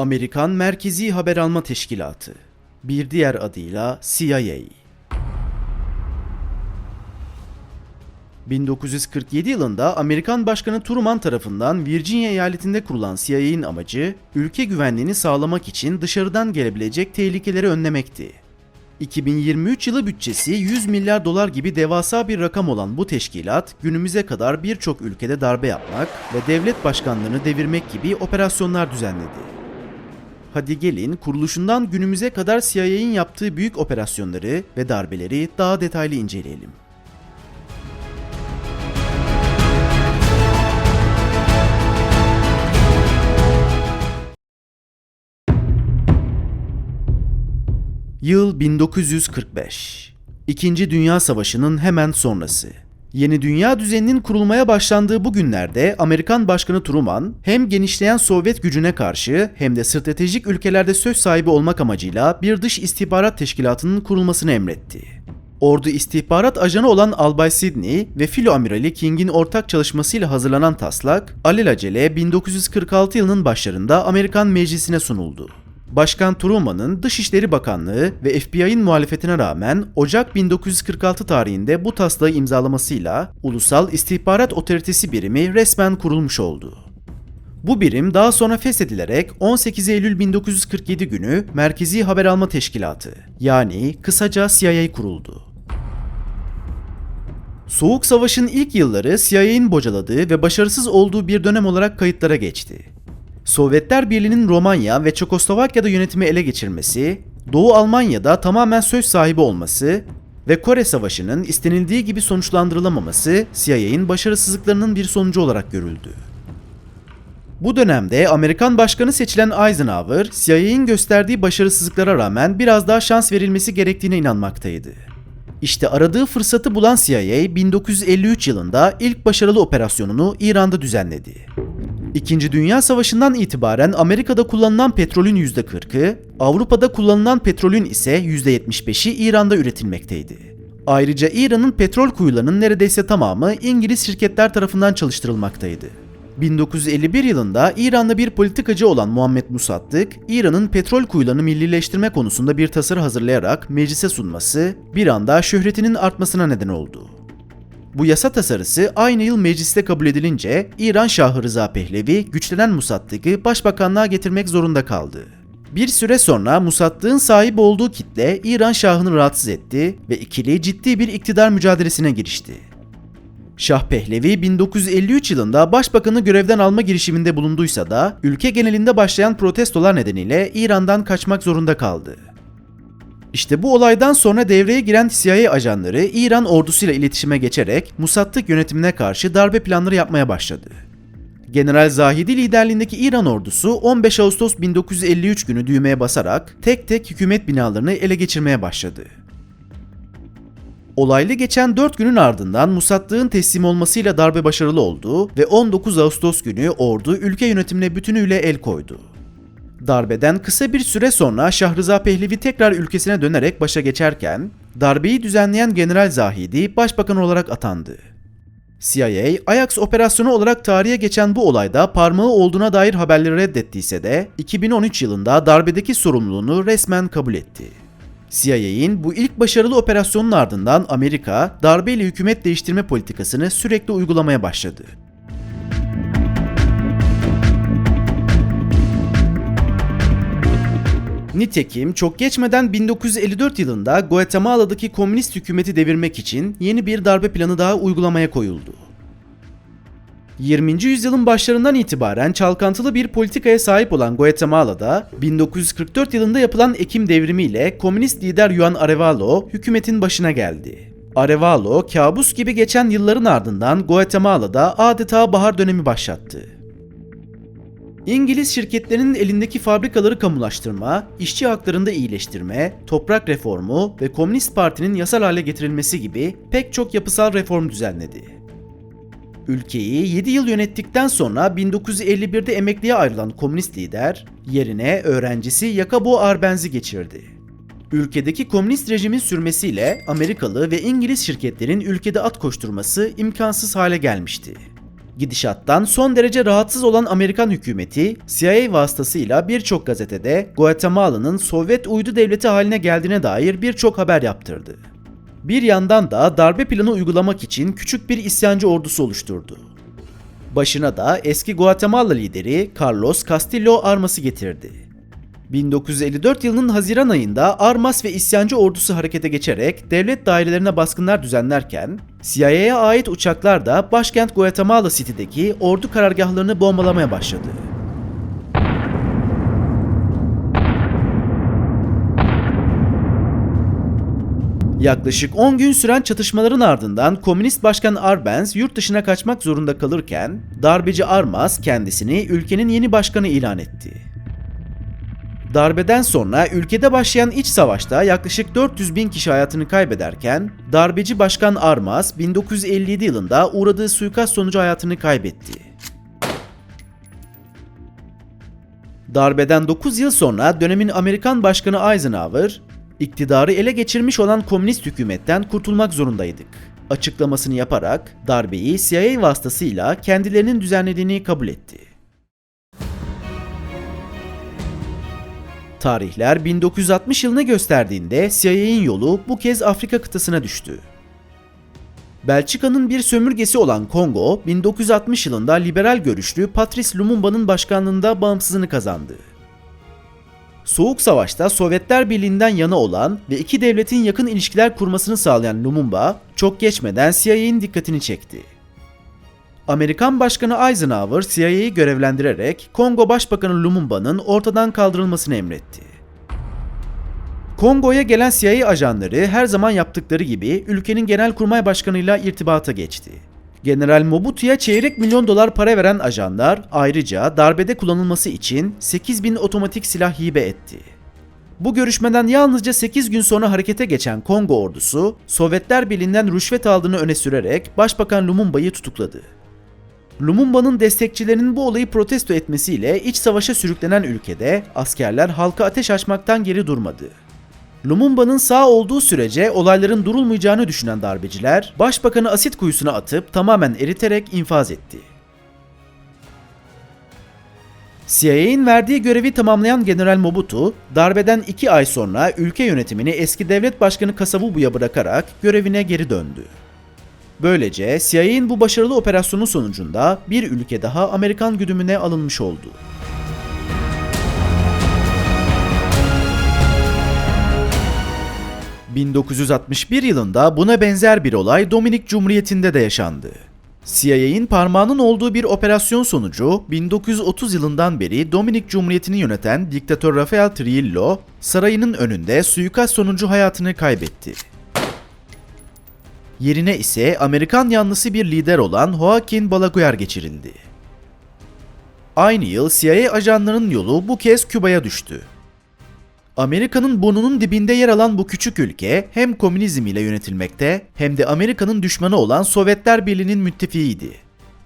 Amerikan Merkezi Haber Alma Teşkilatı, bir diğer adıyla CIA. 1947 yılında Amerikan Başkanı Truman tarafından Virginia eyaletinde kurulan CIA'nin amacı, ülke güvenliğini sağlamak için dışarıdan gelebilecek tehlikeleri önlemekti. 2023 yılı bütçesi 100 milyar dolar gibi devasa bir rakam olan bu teşkilat, günümüze kadar birçok ülkede darbe yapmak ve devlet başkanlarını devirmek gibi operasyonlar düzenledi. Hadi gelin kuruluşundan günümüze kadar CIA'nin yaptığı büyük operasyonları ve darbeleri daha detaylı inceleyelim. Yıl 1945. İkinci Dünya Savaşı'nın hemen sonrası. Yeni dünya düzeninin kurulmaya başlandığı bu günlerde Amerikan Başkanı Truman hem genişleyen Sovyet gücüne karşı hem de stratejik ülkelerde söz sahibi olmak amacıyla bir dış istihbarat teşkilatının kurulmasını emretti. Ordu istihbarat ajanı olan Albay Sidney ve Filo Amirali King'in ortak çalışmasıyla hazırlanan taslak, alelacele 1946 yılının başlarında Amerikan Meclisi'ne sunuldu. Başkan Truman'ın Dışişleri Bakanlığı ve FBI'nin muhalefetine rağmen Ocak 1946 tarihinde bu taslağı imzalamasıyla Ulusal İstihbarat Otoritesi Birimi resmen kurulmuş oldu. Bu birim daha sonra feshedilerek 18 Eylül 1947 günü Merkezi Haber Alma Teşkilatı yani kısaca CIA kuruldu. Soğuk Savaş'ın ilk yılları CIA'nin bocaladığı ve başarısız olduğu bir dönem olarak kayıtlara geçti. Sovyetler Birliği'nin Romanya ve Çekoslovakya'da yönetimi ele geçirmesi, Doğu Almanya'da tamamen söz sahibi olması ve Kore Savaşı'nın istenildiği gibi sonuçlandırılamaması CIA'nin başarısızlıklarının bir sonucu olarak görüldü. Bu dönemde Amerikan başkanı seçilen Eisenhower, CIA'nin gösterdiği başarısızlıklara rağmen biraz daha şans verilmesi gerektiğine inanmaktaydı. İşte aradığı fırsatı bulan CIA 1953 yılında ilk başarılı operasyonunu İran'da düzenledi. İkinci Dünya Savaşı'ndan itibaren Amerika'da kullanılan petrolün %40'ı, Avrupa'da kullanılan petrolün ise %75'i İran'da üretilmekteydi. Ayrıca İran'ın petrol kuyularının neredeyse tamamı İngiliz şirketler tarafından çalıştırılmaktaydı. 1951 yılında İran'da bir politikacı olan Muhammed Musaddık, İran'ın petrol kuyularını millileştirme konusunda bir tasarı hazırlayarak meclise sunması bir anda şöhretinin artmasına neden oldu. Bu yasa tasarısı aynı yıl mecliste kabul edilince İran Şahı Rıza Pehlevi güçlenen Musaddık'ı başbakanlığa getirmek zorunda kaldı. Bir süre sonra Musaddık'ın sahip olduğu kitle İran Şahı'nı rahatsız etti ve ikili ciddi bir iktidar mücadelesine girişti. Şah Pehlevi 1953 yılında başbakanı görevden alma girişiminde bulunduysa da ülke genelinde başlayan protestolar nedeniyle İran'dan kaçmak zorunda kaldı. İşte bu olaydan sonra devreye giren CIA ajanları İran ordusuyla iletişime geçerek Musaddık yönetimine karşı darbe planları yapmaya başladı. General Zahidi liderliğindeki İran ordusu 15 Ağustos 1953 günü düğmeye basarak tek tek hükümet binalarını ele geçirmeye başladı. Olaylı geçen 4 günün ardından Musaddık'ın teslim olmasıyla darbe başarılı oldu ve 19 Ağustos günü ordu ülke yönetimine bütünüyle el koydu. Darbeden kısa bir süre sonra Şahrıza Pehlevi tekrar ülkesine dönerek başa geçerken, darbeyi düzenleyen General Zahidi başbakan olarak atandı. CIA, Ajax operasyonu olarak tarihe geçen bu olayda parmağı olduğuna dair haberleri reddettiyse de 2013 yılında darbedeki sorumluluğunu resmen kabul etti. CIA'in bu ilk başarılı operasyonun ardından Amerika, darbeyle hükümet değiştirme politikasını sürekli uygulamaya başladı. Nitekim çok geçmeden 1954 yılında Guatemala'daki komünist hükümeti devirmek için yeni bir darbe planı daha uygulamaya koyuldu. 20. yüzyılın başlarından itibaren çalkantılı bir politikaya sahip olan Guatemala'da 1944 yılında yapılan Ekim devrimi ile komünist lider Juan Arevalo hükümetin başına geldi. Arevalo kabus gibi geçen yılların ardından Guatemala'da adeta bahar dönemi başlattı. İngiliz şirketlerinin elindeki fabrikaları kamulaştırma, işçi haklarında iyileştirme, toprak reformu ve Komünist Parti'nin yasal hale getirilmesi gibi pek çok yapısal reform düzenledi. Ülkeyi 7 yıl yönettikten sonra 1951'de emekliye ayrılan komünist lider yerine öğrencisi Jacobo Arbenzi geçirdi. Ülkedeki komünist rejimin sürmesiyle Amerikalı ve İngiliz şirketlerin ülkede at koşturması imkansız hale gelmişti. Gidişattan son derece rahatsız olan Amerikan hükümeti CIA vasıtasıyla birçok gazetede Guatemala'nın Sovyet uydu devleti haline geldiğine dair birçok haber yaptırdı. Bir yandan da darbe planı uygulamak için küçük bir isyancı ordusu oluşturdu. Başına da eski Guatemala lideri Carlos Castillo Armas'ı getirdi. 1954 yılının Haziran ayında Armas ve isyancı ordusu harekete geçerek devlet dairelerine baskınlar düzenlerken, CIA'ya ait uçaklar da başkent Guatemala City'deki ordu karargahlarını bombalamaya başladı. Yaklaşık 10 gün süren çatışmaların ardından Komünist Başkan Arbenz yurt dışına kaçmak zorunda kalırken, darbeci Armas kendisini ülkenin yeni başkanı ilan etti. Darbeden sonra ülkede başlayan iç savaşta yaklaşık 400 bin kişi hayatını kaybederken, darbeci Başkan Armas 1957 yılında uğradığı suikast sonucu hayatını kaybetti. Darbeden 9 yıl sonra dönemin Amerikan Başkanı Eisenhower, iktidarı ele geçirmiş olan komünist hükümetten kurtulmak zorundaydık açıklamasını yaparak darbeyi CIA vasıtasıyla kendilerinin düzenlediğini kabul etti. Tarihler 1960 yılını gösterdiğinde CIA'nin yolu bu kez Afrika kıtasına düştü. Belçika'nın bir sömürgesi olan Kongo, 1960 yılında liberal görüşlü Patrice Lumumba'nın başkanlığında bağımsızlığını kazandı. Soğuk Savaş'ta Sovyetler Birliği'nden yana olan ve iki devletin yakın ilişkiler kurmasını sağlayan Lumumba, çok geçmeden CIA'nin dikkatini çekti. Amerikan Başkanı Eisenhower CIA'yı görevlendirerek Kongo Başbakanı Lumumba'nın ortadan kaldırılmasını emretti. Kongo'ya gelen CIA ajanları her zaman yaptıkları gibi ülkenin genelkurmay başkanıyla irtibata geçti. General Mobutu'ya çeyrek milyon dolar para veren ajanlar ayrıca darbede kullanılması için 8 bin otomatik silah hibe etti. Bu görüşmeden yalnızca 8 gün sonra harekete geçen Kongo ordusu, Sovyetler Birliği'nden rüşvet aldığını öne sürerek Başbakan Lumumba'yı tutukladı. Lumumba'nın destekçilerinin bu olayı protesto etmesiyle iç savaşa sürüklenen ülkede askerler halka ateş açmaktan geri durmadı. Lumumba'nın sağ olduğu sürece olayların durulmayacağını düşünen darbeciler, başbakanı asit kuyusuna atıp tamamen eriterek infaz etti. CIA'nin verdiği görevi tamamlayan General Mobutu, darbeden iki ay sonra ülke yönetimini eski devlet başkanı Kasavubu'ya bırakarak görevine geri döndü. Böylece CIA'nin bu başarılı operasyonun sonucunda bir ülke daha Amerikan güdümüne alınmış oldu. ...1961 yılında buna benzer bir olay Dominik Cumhuriyeti'nde de yaşandı. CIA'nin parmağının olduğu bir operasyon sonucu 1930 yılından beri Dominik Cumhuriyeti'ni yöneten diktatör Rafael Trujillo, sarayının önünde suikast sonucu hayatını kaybetti. Yerine ise Amerikan yanlısı bir lider olan Joaquin Balaguer geçirildi. Aynı yıl CIA ajanlarının yolu bu kez Küba'ya düştü. Amerika'nın burnunun dibinde yer alan bu küçük ülke hem komünizm ile yönetilmekte hem de Amerika'nın düşmanı olan Sovyetler Birliği'nin müttefiğiydi.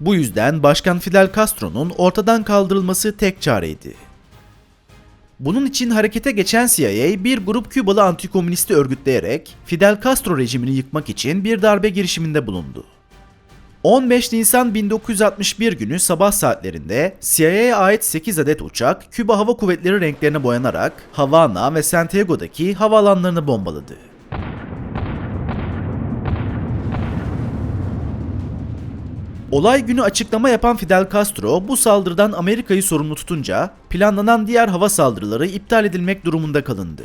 Bu yüzden Başkan Fidel Castro'nun ortadan kaldırılması tek çareydi. Bunun için harekete geçen CIA bir grup Kübalı antikomünisti örgütleyerek Fidel Castro rejimini yıkmak için bir darbe girişiminde bulundu. 15 Nisan 1961 günü sabah saatlerinde CIA'ya ait 8 adet uçak Küba Hava Kuvvetleri renklerine boyanarak Havana ve Santiago'daki havaalanlarını bombaladı. Olay günü açıklama yapan Fidel Castro bu saldırıdan Amerika'yı sorumlu tutunca planlanan diğer hava saldırıları iptal edilmek durumunda kalındı.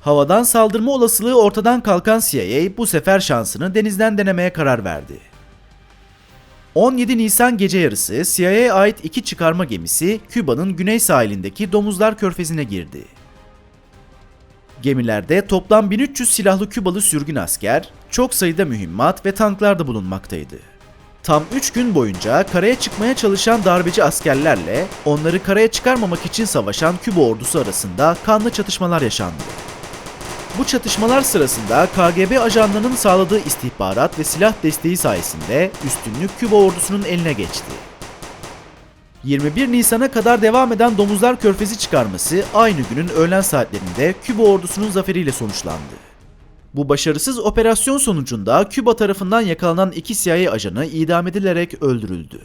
Havadan saldırma olasılığı ortadan kalkan CIA bu sefer şansını denizden denemeye karar verdi. 17 Nisan gece yarısı CIA'ya ait iki çıkarma gemisi Küba'nın güney sahilindeki Domuzlar Körfezi'ne girdi. Gemilerde toplam 1300 silahlı Kübalı sürgün asker, çok sayıda mühimmat ve tanklar da bulunmaktaydı. Tam 3 gün boyunca karaya çıkmaya çalışan darbeci askerlerle onları karaya çıkarmamak için savaşan Küba ordusu arasında kanlı çatışmalar yaşandı. Bu çatışmalar sırasında KGB ajanlarının sağladığı istihbarat ve silah desteği sayesinde üstünlük Küba ordusunun eline geçti. 21 Nisan'a kadar devam eden Domuzlar Körfezi çıkarması aynı günün öğlen saatlerinde Küba ordusunun zaferiyle sonuçlandı. Bu başarısız operasyon sonucunda Küba tarafından yakalanan iki CIA ajanı idam edilerek öldürüldü.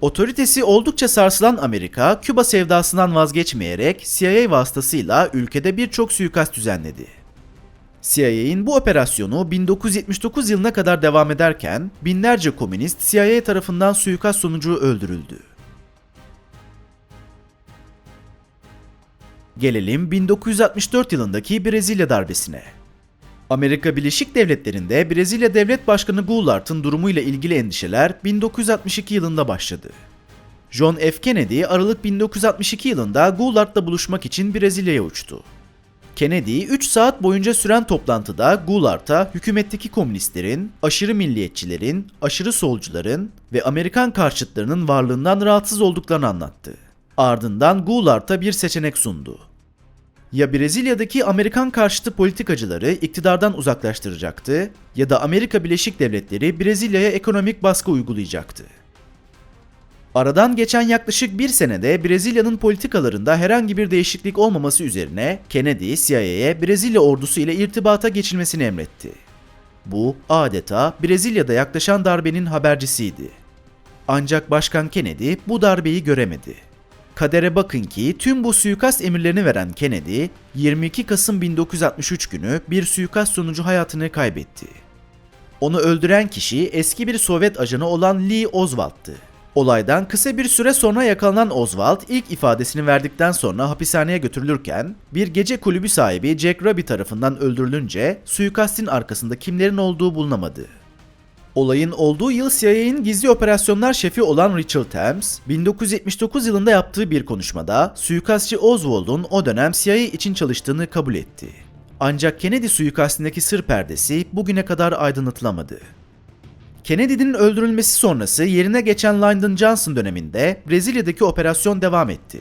Otoritesi oldukça sarsılan Amerika, Küba sevdasından vazgeçmeyerek CIA vasıtasıyla ülkede birçok suikast düzenledi. CIA'in bu operasyonu 1979 yılına kadar devam ederken binlerce komünist CIA tarafından suikast sonucu öldürüldü. Gelelim 1964 yılındaki Brezilya darbesine. Amerika Birleşik Devletleri'nde Brezilya Devlet Başkanı Goulart'ın durumuyla ilgili endişeler 1962 yılında başladı. John F. Kennedy Aralık 1962 yılında Goulart'la buluşmak için Brezilya'ya uçtu. Kennedy 3 saat boyunca süren toplantıda Goulart'a hükümetteki komünistlerin, aşırı milliyetçilerin, aşırı solcuların ve Amerikan karşıtlarının varlığından rahatsız olduklarını anlattı. Ardından Goulart'a bir seçenek sundu. Ya Brezilya'daki Amerikan karşıtı politikacıları iktidardan uzaklaştıracaktı ya da Amerika Birleşik Devletleri Brezilya'ya ekonomik baskı uygulayacaktı. Aradan geçen yaklaşık bir senede Brezilya'nın politikalarında herhangi bir değişiklik olmaması üzerine Kennedy CIA'ye Brezilya ordusu ile irtibata geçilmesini emretti. Bu adeta Brezilya'da yaklaşan darbenin habercisiydi. Ancak Başkan Kennedy bu darbeyi göremedi. Kadere bakın ki tüm bu suikast emirlerini veren Kennedy 22 Kasım 1963 günü bir suikast sonucu hayatını kaybetti. Onu öldüren kişi eski bir Sovyet ajanı olan Lee Oswald'tı. Olaydan kısa bir süre sonra yakalanan Oswald ilk ifadesini verdikten sonra hapishaneye götürülürken bir gece kulübü sahibi Jack Ruby tarafından öldürülünce suikastin arkasında kimlerin olduğu bulunamadı. Olayın olduğu yıl CIA'nin gizli operasyonlar şefi olan Richard Thames, 1979 yılında yaptığı bir konuşmada suikastçı Oswald'un o dönem CIA için çalıştığını kabul etti. Ancak Kennedy suikastindeki sır perdesi bugüne kadar aydınlatılamadı. Kennedy'nin öldürülmesi sonrası yerine geçen Lyndon Johnson döneminde Brezilya'daki operasyon devam etti.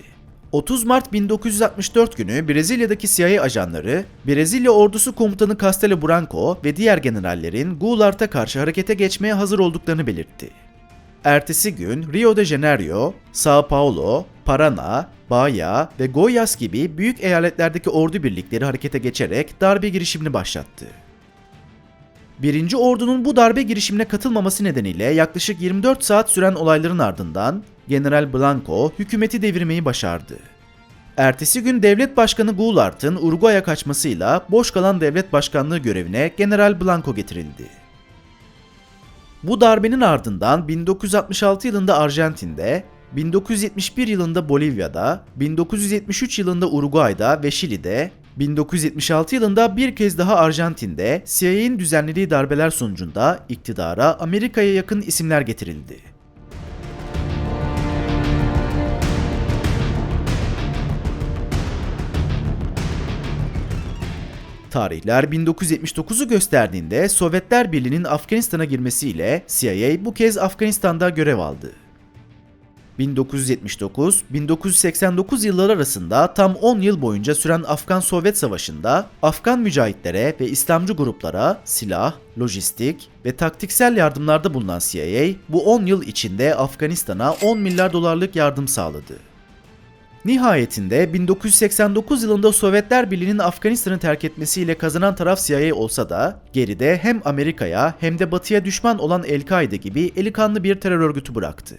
30 Mart 1964 günü Brezilya'daki CIA ajanları, Brezilya ordusu komutanı Castelo Branco ve diğer generallerin Goulart'a karşı harekete geçmeye hazır olduklarını belirtti. Ertesi gün Rio de Janeiro, Sao Paulo, Paraná, Bahia ve Goiás gibi büyük eyaletlerdeki ordu birlikleri harekete geçerek darbe girişimini başlattı. Birinci ordunun bu darbe girişimine katılmaması nedeniyle yaklaşık 24 saat süren olayların ardından General Blanco hükümeti devirmeyi başardı. Ertesi gün devlet başkanı Goulart'ın Uruguay'a kaçmasıyla boş kalan devlet başkanlığı görevine General Blanco getirildi. Bu darbenin ardından 1966 yılında Arjantin'de, 1971 yılında Bolivya'da, 1973 yılında Uruguay'da ve Şili'de 1976 yılında bir kez daha Arjantin'de CIA'nin düzenlediği darbeler sonucunda iktidara Amerika'ya yakın isimler getirildi. Tarihler 1979'u gösterdiğinde Sovyetler Birliği'nin Afganistan'a girmesiyle CIA bu kez Afganistan'da görev aldı. 1979-1989 yılları arasında tam 10 yıl boyunca süren Afgan-Sovyet Savaşı'nda Afgan mücahitlere ve İslamcı gruplara silah, lojistik ve taktiksel yardımlarda bulunan CIA bu 10 yıl içinde Afganistan'a 10 milyar dolarlık yardım sağladı. Nihayetinde 1989 yılında Sovyetler Birliği'nin Afganistan'ı terk etmesiyle kazanan taraf CIA olsa da geride hem Amerika'ya hem de Batı'ya düşman olan El-Kaide gibi eli kanlı bir terör örgütü bıraktı.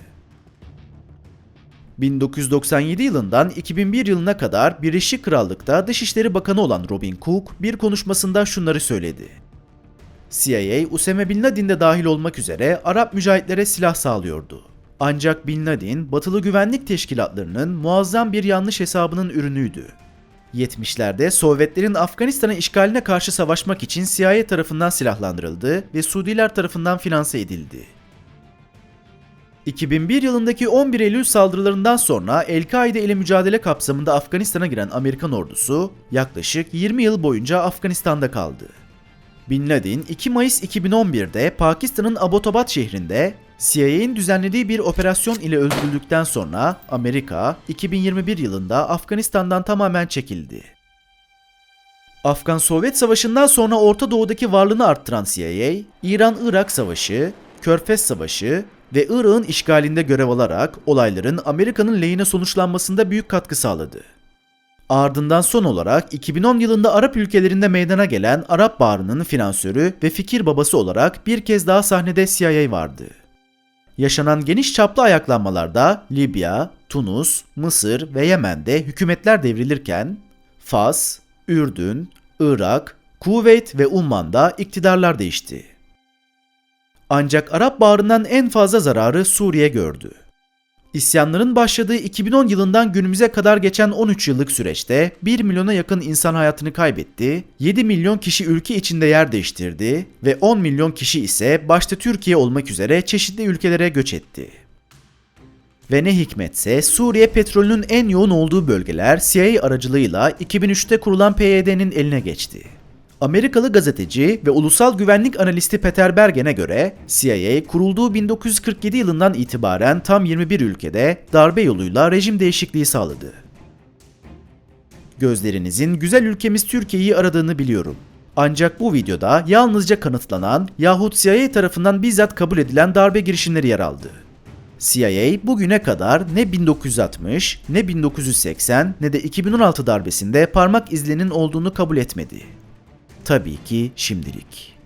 1997 yılından 2001 yılına kadar Birleşik Krallık'ta Dışişleri Bakanı olan Robin Cook bir konuşmasında şunları söyledi. CIA, Usame Bin Laden de dahil olmak üzere Arap mücahitlere silah sağlıyordu. Ancak Bin Laden, batılı güvenlik teşkilatlarının muazzam bir yanlış hesabının ürünüydü. 70'lerde Sovyetlerin Afganistan'a işgaline karşı savaşmak için CIA tarafından silahlandırıldı ve Suudiler tarafından finanse edildi. 2001 yılındaki 11 Eylül saldırılarından sonra El-Kaide ile mücadele kapsamında Afganistan'a giren Amerikan ordusu yaklaşık 20 yıl boyunca Afganistan'da kaldı. Bin Laden 2 Mayıs 2011'de Pakistan'ın Abbottabad şehrinde CIA'nin düzenlediği bir operasyon ile öldürüldükten sonra Amerika 2021 yılında Afganistan'dan tamamen çekildi. Afgan-Sovyet Savaşı'ndan sonra Orta Doğu'daki varlığını arttıran CIA, İran-Irak Savaşı, Körfez Savaşı ve Irak'ın işgalinde görev alarak olayların Amerika'nın lehine sonuçlanmasında büyük katkı sağladı. Ardından son olarak 2010 yılında Arap ülkelerinde meydana gelen Arap Baharı'nın finansörü ve fikir babası olarak bir kez daha sahnede CIA vardı. Yaşanan geniş çaplı ayaklanmalarda Libya, Tunus, Mısır ve Yemen'de hükümetler devrilirken Fas, Ürdün, Irak, Kuveyt ve Umman'da iktidarlar değişti. Ancak Arap Baharı'ndan en fazla zararı Suriye gördü. İsyanların başladığı 2010 yılından günümüze kadar geçen 13 yıllık süreçte 1 milyona yakın insan hayatını kaybetti, 7 milyon kişi ülke içinde yer değiştirdi ve 10 milyon kişi ise başta Türkiye olmak üzere çeşitli ülkelere göç etti. Ve ne hikmetse Suriye petrolünün en yoğun olduğu bölgeler CIA aracılığıyla 2003'te kurulan PYD'nin eline geçti. Amerikalı gazeteci ve ulusal güvenlik analisti Peter Bergen'e göre CIA kurulduğu 1947 yılından itibaren tam 21 ülkede darbe yoluyla rejim değişikliği sağladı. Gözlerinizin güzel ülkemiz Türkiye'yi aradığını biliyorum. Ancak bu videoda yalnızca kanıtlanan yahut CIA tarafından bizzat kabul edilen darbe girişimleri yer aldı. CIA bugüne kadar ne 1960, ne 1980 ne de 2016 darbesinde parmak izlerinin olduğunu kabul etmedi. Tabii ki şimdilik.